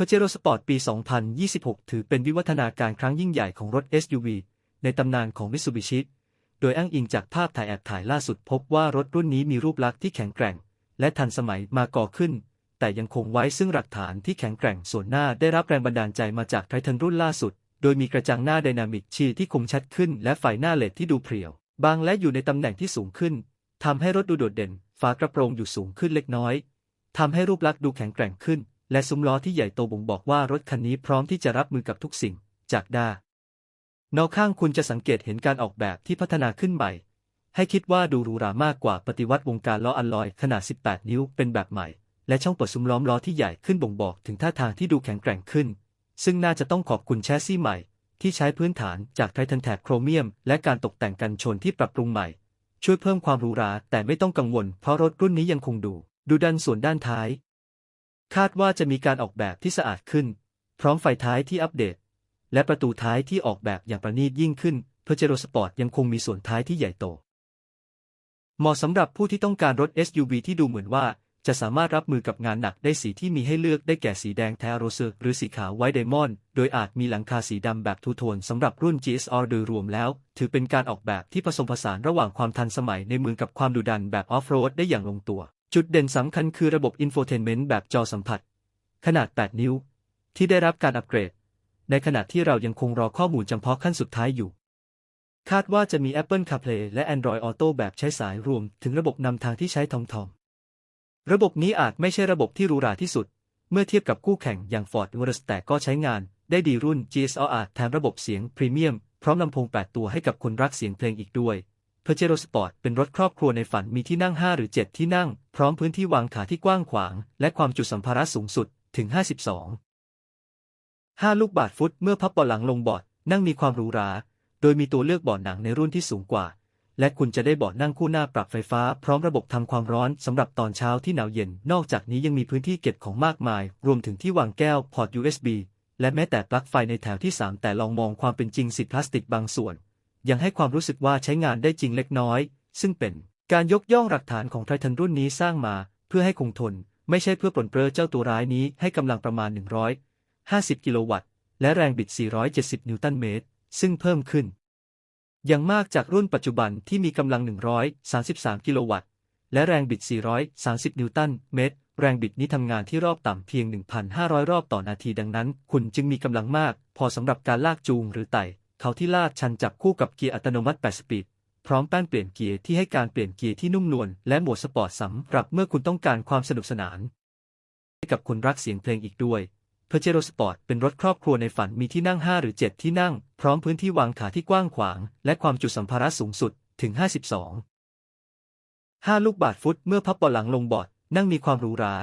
p a j e r o Sport ปี 2026 ถือเป็นวิวัฒนาการครั้งยิ่งใหญ่ของรถ SUV ในตำนานของ Mitsubishi โดยอ้างอิงจากภาพถ่ายแอบถ่ายล่าสุดพบว่ารถรุ่นนี้มีรูปลักษณ์ที่แข็งแกร่ง และทันสมัยมาก่อขึ้น แต่ยังคงไว้ซึ่งหลักฐานที่แข็งแกร่งส่วนหน้าได้รับแรงบันดาลใจมาจากไททันรุ่นล่าสุด โดยมีกระจังหน้าไดนามิกชีที่คมชัดขึ้น และไฟหน้าเลดที่ดูเพรียว บางและอยู่ในตำแหน่งที่สูงขึ้นทำให้รถดูโดดเด่น ฝากระโปรงอยู่สูงขึ้นเล็กน้อยทำให้รูปลักษณ์ดูแข็งแกร่งขึ้น และซุ้มล้อที่ใหญ่โตบ่งบอกว่ารถคันนี้พร้อมที่จะรับมือกับทุกสิ่ง จากด้านอกข้างคุณจะสังเกตเห็นการออกแบบที่พัฒนาขึ้นใหม่ ให้คิดว่าดูหรูหรามากกว่าปฏิวัติวงการล้ออัลลอยขนาด 18 นิ้วเป็นแบบใหม่ และช่องเปิดซุ้มล้อมล้อที่ใหญ่ขึ้นบ่งบอกถึงท่าทางที่ดูแข็งแกร่งขึ้น ซึ่งน่าจะต้องขอบคุณแชสซี่ใหม่ ที่ใช้พื้นฐานจากไททันแถบโครเมียม และการตกแต่งกันชนที่ปรับปรุงใหม่ ช่วยเพิ่มความหรูหราแต่ไม่ต้องกังวล เพราะรถรุ่นนี้ยังคงดูดูดันส่วนด้านท้าย คาดว่าจะมีการออกแบบที่สะอาดขึ้น พร้อมไฟท้ายที่อัปเดต และประตูท้ายที่ออกแบบอย่างประณีตยิ่งขึ้นเพอร์เจโรสปอร์ตยังคงมีส่วนท้ายที่ใหญ่โต เหมาะสำหรับผู้ที่ต้องการรถ SUV ที่ดูเหมือนว่าจะสามารถรับมือกับงานหนักได้สีที่มีให้เลือกได้แก่สีแดงแทโรเซอร์หรือสีขาวไวท์ไดมอนด์โดยอาจมีหลังคาสีดำแบบทูโทนสำหรับรุ่น GSR โดยรวมแล้ว ถือเป็นการออกแบบที่ผสมผสานระหว่างความทันสมัยในเมืองกับความดุดันแบบออฟโรดได้อย่างลงตัว จุดเด่นสำคัญคือระบบอินโฟเทนเมนต์แบบจอสัมผัส ขนาด 8 นิ้ว ที่ได้รับการอัปเกรด ในขณะที่เรายังคงรอข้อมูลจำเพาะขั้นสุดท้ายอยู่ คาดว่าจะมี Apple CarPlay และ Android Auto แบบใช้สายรวมถึงระบบนำทางที่ใช้ทอมทอม ระบบนี้อาจไม่ใช่ระบบที่หรูหราที่สุด เมื่อเทียบกับคู่แข่งอย่าง Ford v e r s แต่ก็ใช้งานได้ดีรุ่น GSR อาจแถมระบบเสียงพรีเมียมพร้อมลำโพง 8 ตัวให้กับคนรักเสียงเพลงอีกด้วย p a j e r o Sport เป็นรถครอบครัวในฝันมีที่นั่ง 5 หรือ 7 ที่นั่ง พร้อมพื้นที่วางขาที่กว้างขวาง และความจุสัมภาระสูงสุดถึง 52 5 ลูกบาทฟุตเมื่อพับเบาะหลังลงบาะนั่งมีความหรูหรา โดยมีตัวเลือกเบาะหนังในรุ่นที่สูงกว่า และคุณจะได้เบาะนั่งคู่หน้าปรับไฟฟ้า พร้อมระบบทำความร้อนสำหรับตอนเช้าที่หนาวเย็น นอกจากนี้ยังมีพื้นที่เก็บของมากมาย รวมถึงที่วางแก้วพอร์ต USB และแม้แต่ปลั๊กไฟในแถวที่ 3 แต่ลองมองความเป็นจริงสิทธิพลาสติกบางส่วน ยังให้ความรู้สึกว่าใช้งานได้จริงเล็กน้อย ซึ่งเป็นการยกย่องหลักฐานของไททันรุ่นนี้สร้างมา เพื่อให้คงทน ไม่ใช่เพื่อปลนเปลือเจ้าตัวร้ายนี้ให้กำลังประมาณ 150 กิโลวัตต์ และแรงบิด 470 นิวตันเมตร ซึ่งเพิ่มขึ้น อย่างมากจากรุ่นปัจจุบันที่มีกำลัง 133 กิโลวัตต์ และแรงบิด 430 นิวตันเมตร แรงบิดนี้ทำงานที่รอบต่ำเพียง 1,500 รอบต่อนาทีดังนั้น คุณจึงมีกำลังมาก พอสำหรับการลากจูงหรือไต่ เขาที่ลาดชันจับคู่กับเกียร์อัตโนมัติ8สปีดพร้อมแป้นเปลี่ยนเกียร์ที่ให้การเปลี่ยนเกียร์ที่นุ่มนวลและโหมดสปอร์ตสำหรับเมื่อคุณต้องการความสนุกสนานให้กับคนรักเสียงเพลงอีกด้วย p a j e r o Sport เป็นรถครอบครัวในฝันมีที่นั่ง 5 หรือ 7 ที่นั่ง พร้อมพื้นที่วางขาที่กว้างขวาง และความจุสัมภาระสูงสุดถึง 52 5 ลูกบาทฟุตเมื่อพับเบาะหลังลงบาะนั่งมีความหรูหรา